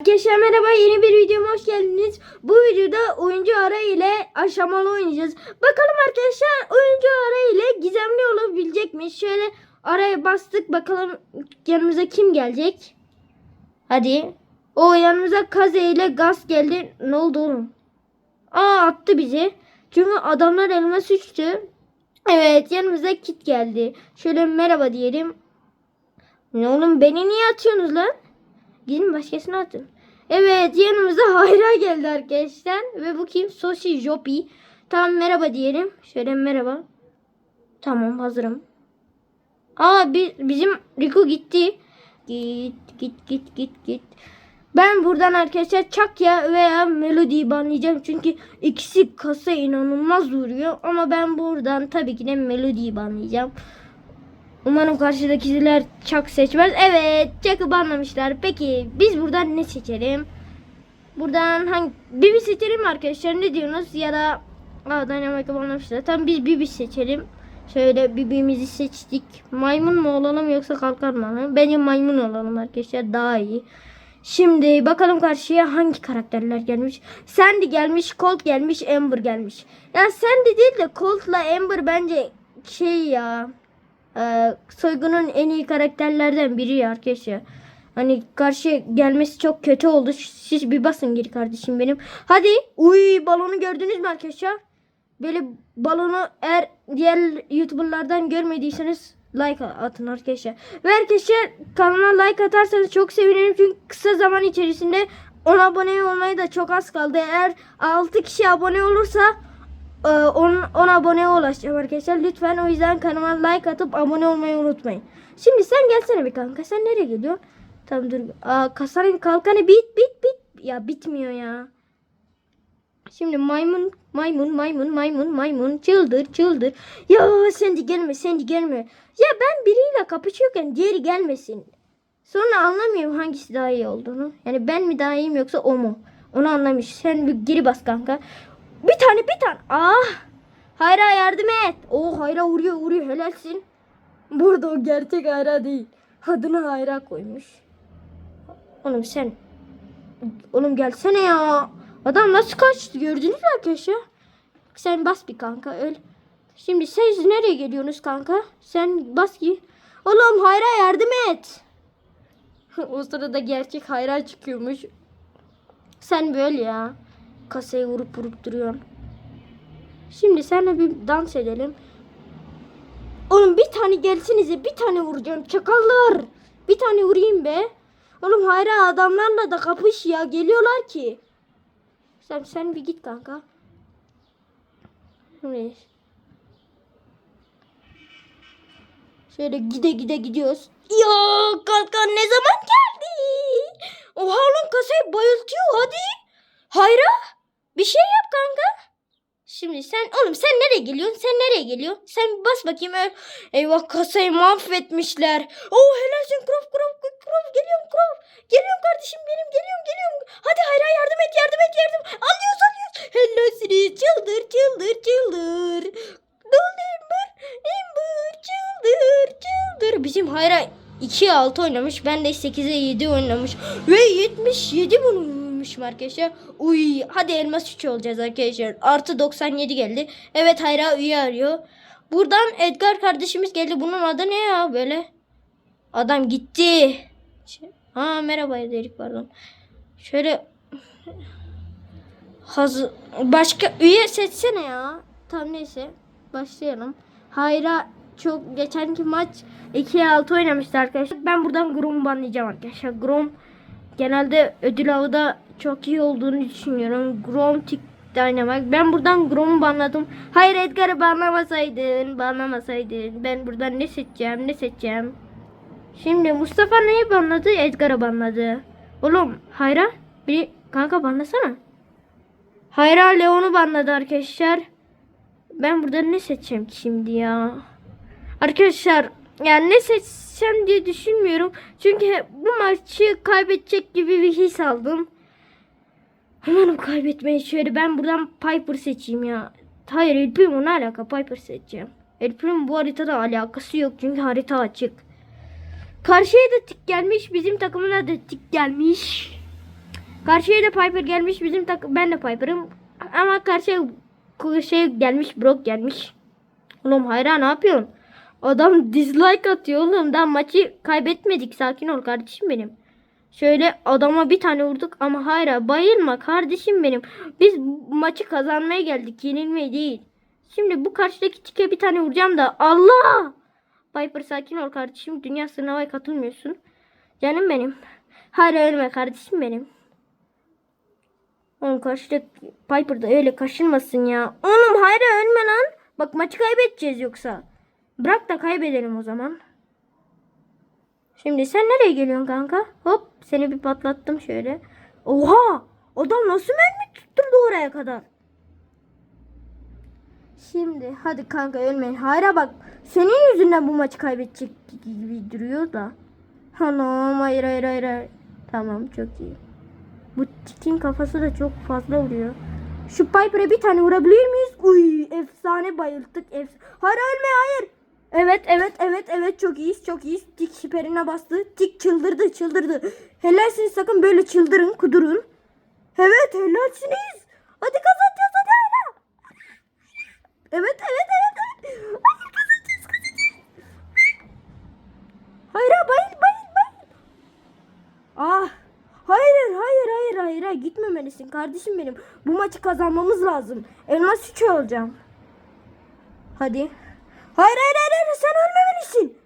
Arkadaşlar merhaba yeni bir videoma hoş geldiniz. Bu videoda oyuncu ara ile aşamalı oynayacağız. Bakalım arkadaşlar oyuncu ara ile gizemli olabilecek mi? Şöyle araya bastık bakalım yanımıza kim gelecek? Hadi. O yanımıza Kaze ile Gaz geldi. Ne oldu oğlum? Aa attı bizi. Çünkü adamlar elime sıçtı. Evet yanımıza Kit geldi. Şöyle merhaba diyelim. Ne oğlum beni niye atıyorsunuz lan? Gidin başkasına atın. Evet yanımıza Hayra geldi arkadaşlar. Ve bu kim? Soshi Jopi. Tamam merhaba diyelim. Şöyle merhaba. Tamam hazırım. Aa bi- bizim Rico gitti. Git git git git git. Ben buradan arkadaşlar Çakya veya Melody'yi banlayacağım. Çünkü ikisi kasa inanılmaz vuruyor. Ama ben buradan tabii ki de Melody'yi banlayacağım. Umarım karşıdakiler Çak seçmez. Evet Çak'ı banlamışlar. Peki biz buradan ne seçelim? Buradan hangi Bibi seçelim arkadaşlar ne diyorsunuz? Ya da Aa Dynamite'ı banlamışlar. Tamam biz Bibi seçelim. Şöyle Bibi'mizi seçtik. Maymun mu olalım yoksa kalkar mı? Bence maymun olalım arkadaşlar daha iyi. Şimdi bakalım karşıya hangi karakterler gelmiş. Sandy gelmiş, Colt gelmiş, Amber gelmiş. Ya Sandy değil de Colt'la Amber bence şey ya e, soygunun en iyi karakterlerden biri arkadaşlar. Hani karşıya gelmesi çok kötü oldu. Siz bir basın geri kardeşim benim. Hadi. Uy balonu gördünüz mü arkadaşlar? Böyle balonu eğer diğer YouTuber'lardan görmediyseniz like atın arkadaşlar. Ve arkadaşlar kanala like atarsanız çok sevinirim. Çünkü kısa zaman içerisinde 10 abone olmaya da çok az kaldı. Eğer 6 kişi abone olursa 10, 10 aboneye ulaşacağım arkadaşlar. Lütfen o yüzden kanalıma like atıp abone olmayı unutmayın. Şimdi sen gelsene bir kanka. Sen nereye gidiyorsun? Tamam dur. Aa, kasanın kalkanı bit bit bit. Ya bitmiyor ya. Şimdi maymun maymun maymun maymun maymun çıldır çıldır. Ya sen de gelme sen de gelme. Ya ben biriyle kapışıyorken diğeri gelmesin. Sonra anlamıyorum hangisi daha iyi olduğunu. Yani ben mi daha iyiyim yoksa o mu? Onu anlamış. Sen bir geri bas kanka. Bir tane bir tane. Ah. Hayra yardım et. Oh Hayra vuruyor vuruyor helalsin. Burada o gerçek Hayra değil. Adını Hayra koymuş. Oğlum sen. Oğlum gelsene ya. Adam nasıl kaçtı gördünüz mü arkadaşlar? Sen bas bir kanka öl. Şimdi siz nereye geliyorsunuz kanka? Sen bas ki. Oğlum Hayra yardım et. o sırada gerçek Hayra çıkıyormuş. Sen böyle ya. Kasayı vurup vurup duruyorsun. Şimdi seninle bir dans edelim. Oğlum bir tane gelsinize bir tane vuracağım çakallar. Bir tane vurayım be. Oğlum hayra adamlarla da kapış ya geliyorlar ki. Sen sen bir git kanka. Neyse. Şöyle gide gide gidiyoruz. Ya kalkan ne zaman geldi? Oha oğlum kasayı bayıltıyor hadi. Hayra bir şey yap kanka. Şimdi sen oğlum sen nereye geliyorsun? Sen nereye geliyorsun? Sen bas bakayım. Eyvah kasayı mahvetmişler. Oo helalsin krop krop krop geliyorum krop. Geliyorum kardeşim benim geliyorum geliyorum. Hadi hayra yardım et yardım et yardım. Alıyoruz alıyoruz. Helalsiniz çıldır çıldır çıldır. Doldu Ember. Ember çıldır çıldır. Bizim hayra 2'ye 6 oynamış. Ben de 8'e 7 oynamış. Ve 77 bulmuşum arkadaşlar. Uy hadi elmas 3 olacağız arkadaşlar. Artı 97 geldi. Evet Hayra üye arıyor. Buradan Edgar kardeşimiz geldi. Bunun adı ne ya böyle? Adam gitti. Ha merhaba dedik pardon. Şöyle hazır başka üye seçsene ya. Tamam neyse başlayalım. Hayra çok geçenki maç 2'ye 6 oynamıştı arkadaşlar. Ben buradan Grom'u banlayacağım arkadaşlar. Grom genelde ödül avda çok iyi olduğunu düşünüyorum. Grom Tick Dynamite. Ben buradan Grom'u banladım. Hayır Edgar'ı banlamasaydın. Banlamasaydın. Ben buradan ne seçeceğim ne seçeceğim. Şimdi Mustafa neyi banladı? Edgar'ı banladı. Oğlum Hayra bir kanka banlasana. Hayra Leon'u banladı arkadaşlar. Ben burada ne seçeceğim ki şimdi ya? Arkadaşlar yani ne seçsem diye düşünmüyorum. Çünkü bu maçı kaybedecek gibi bir his aldım. Umarım kaybetmeyi şöyle ben buradan Piper seçeyim ya. Hayır El Primo ne alaka Piper seçeceğim. El Primo bu haritada alakası yok çünkü harita açık. Karşıya da tik gelmiş bizim takımına da tik gelmiş. Karşıya da Piper gelmiş. Bizim takım ben de Piper'ım. Ama karşıya şey gelmiş. Brock gelmiş. Oğlum hayran ne yapıyorsun? Adam dislike atıyor oğlum. Daha maçı kaybetmedik. Sakin ol kardeşim benim. Şöyle adama bir tane vurduk ama hayra bayılma kardeşim benim. Biz maçı kazanmaya geldik. Yenilmeye değil. Şimdi bu karşıdaki tike bir tane vuracağım da Allah! Piper sakin ol kardeşim. Dünya sınavaya katılmıyorsun. Canım benim. Hayır ölme kardeşim benim. Oğlum karşıda Piper da öyle kaşınmasın ya. Oğlum hayır ölme lan. Bak maçı kaybedeceğiz yoksa. Bırak da kaybedelim o zaman. Şimdi sen nereye geliyorsun kanka? Hop seni bir patlattım şöyle. Oha! Adam nasıl mermi tutturdu oraya kadar? Şimdi hadi kanka ölmeyin. Hayra bak. Senin yüzünden bu maçı kaybedecek gibi duruyor da. Hanım hayır hayır hayır. hayır. Tamam çok iyi. Bu tikin kafası da çok fazla vuruyor. Şu Piper'e bir tane vurabilir miyiz? Uy efsane bayılttık. Ef hayır ölme hayır. Evet evet evet evet çok iyiyiz çok iyiyiz. Tik siperine bastı. Tik çıldırdı çıldırdı. Helalsiniz sakın böyle çıldırın kudurun. Evet helalsiniz. Hadi kazanacağız hadi hala. Evet evet evet evet. Hayır kazanacağız kazanacağız. Hayır ha, bayıl bayıl bayıl. Ah. Hayır hayır hayır hayır gitmemelisin kardeşim benim. Bu maçı kazanmamız lazım. Elmas 3 olacağım. Hadi. Hayır hayır hayır, sen ölmemelisin.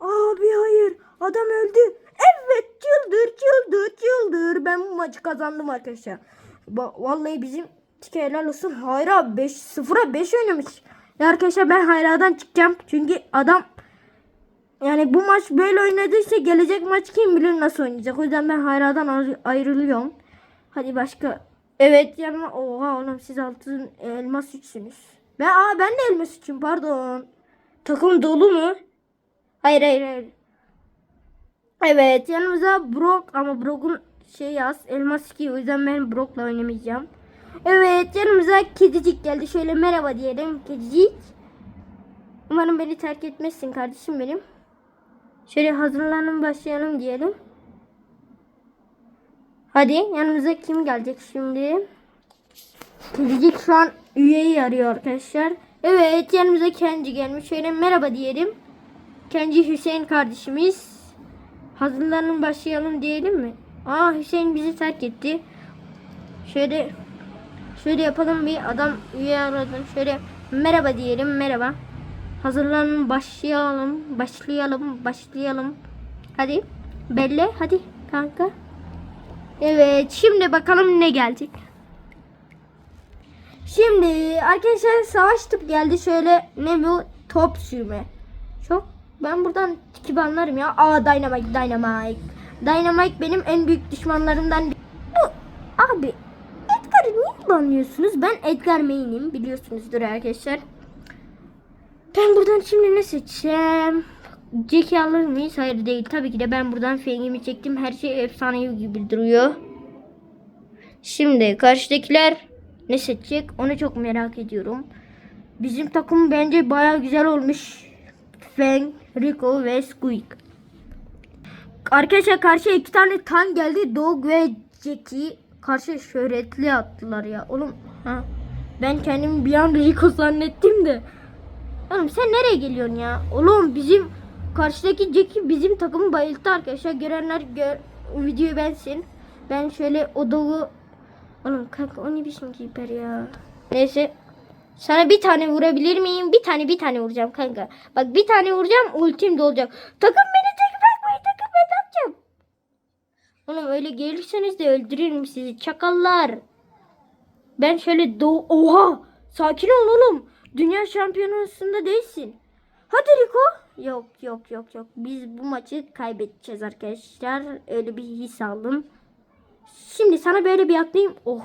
Abi hayır adam öldü. Evet çıldır çıldır çıldır. Ben bu maçı kazandım arkadaşlar. Vallahi bizim tike helal olsun. Hayra 5 0'a 5 oynamış. Ya arkadaşlar ben Hayra'dan çıkacağım. Çünkü adam yani bu maç böyle oynadıysa gelecek maç kim bilir nasıl oynayacak. O yüzden ben Hayra'dan ayrı- ayrılıyorum. Hadi başka. Evet yanıma oha oğlum siz altın elmas üçsünüz. Ben aa ben de elmas üçüm pardon. Takım dolu mu? Hayır hayır hayır. Evet yanımıza Brock ama Brock'un şey yaz elmas 2 o yüzden ben Brock'la oynamayacağım. Evet yanımıza kedicik geldi. Şöyle merhaba diyelim kedicik. Umarım beni terk etmezsin kardeşim benim. Şöyle hazırlanın başlayalım diyelim. Hadi yanımıza kim gelecek şimdi? Kedicik şu an üyeyi arıyor arkadaşlar. Evet yanımıza Kenci gelmiş. Şöyle merhaba diyelim. Kenci Hüseyin kardeşimiz. Hazırlanın başlayalım diyelim mi? Aa Hüseyin bizi terk etti. Şöyle şöyle yapalım bir adam üye aradım. Şöyle merhaba diyelim merhaba. Hazırlanın başlayalım. Başlayalım. Başlayalım. Hadi. Belle hadi kanka. Evet şimdi bakalım ne gelecek. Şimdi arkadaşlar savaş tıp geldi. Şöyle ne bu? Top sürme. Çok ben buradan tiki anlarım ya. Aa Dynamite Dynamite. Dynamite benim en büyük düşmanlarımdan biri. Bu abi Edgar'ı niye banlıyorsunuz? Ben Edgar main'im biliyorsunuzdur arkadaşlar. Ben buradan şimdi ne seçeceğim? Jack'i alır mıyız? Hayır değil. Tabii ki de ben buradan fengimi çektim. Her şey efsanevi gibi duruyor. Şimdi karşıdakiler ne seçecek? Onu çok merak ediyorum. Bizim takım bence baya güzel olmuş. Feng, Rico ve Squeak. Arkadaşlar karşıya iki tane tank geldi. Dog ve Jackie karşı şöhretli attılar ya. Oğlum ha. Ben kendimi bir an Rico zannettim de. Oğlum sen nereye geliyorsun ya? Oğlum bizim karşıdaki Jackie bizim takımı bayılttı arkadaşlar. Görenler gör, videoyu bensin. Ben şöyle o dolu Oğlum kanka o ne biçim kiper ya. Neyse. Sana bir tane vurabilir miyim? Bir tane bir tane vuracağım kanka. Bak bir tane vuracağım ultim de olacak. Takım beni tek bırakmayın takım ben ne yapacağım? Oğlum öyle gelirseniz de öldürürüm sizi çakallar. Ben şöyle do Oha! Sakin ol oğlum. Dünya şampiyonasında değilsin. Hadi Rico. Yok yok yok yok. Biz bu maçı kaybedeceğiz arkadaşlar. Öyle bir his aldım. Şimdi sana böyle bir atlayayım. Oh.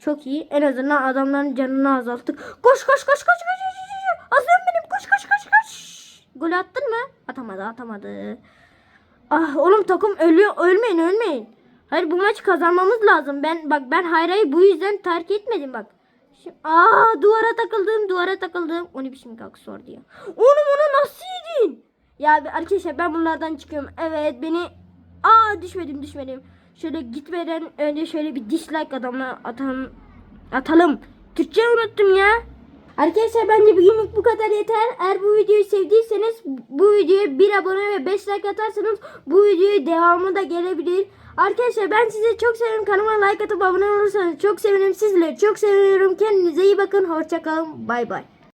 Çok iyi. En azından adamların canını azalttık. Koş koş koş koş koş. koş. Aslanım benim koş koş koş koş. Gol attın mı? Atamadı atamadı. Ah oğlum takım ölüyor. Ölmeyin ölmeyin. Hayır bu maçı kazanmamız lazım. Ben bak ben Hayra'yı bu yüzden terk etmedim bak. Şimdi, aa duvara takıldım duvara takıldım. O ne biçim kalk sor diyor. Onu nasıl yedin? Ya arkadaşlar ben bunlardan çıkıyorum. Evet beni Aa düşmedim düşmedim. Şöyle gitmeden önce şöyle bir dislike adamına atalım. atalım. Türkçe unuttum ya. Arkadaşlar bence bugünlük bu kadar yeter. Eğer bu videoyu sevdiyseniz bu videoya bir abone ve 5 like atarsanız bu videoyu devamı da gelebilir. Arkadaşlar ben sizi çok seviyorum. Kanalıma like atıp abone olursanız çok sevinirim. Sizleri çok seviyorum. Kendinize iyi bakın. Hoşçakalın. Bay bay.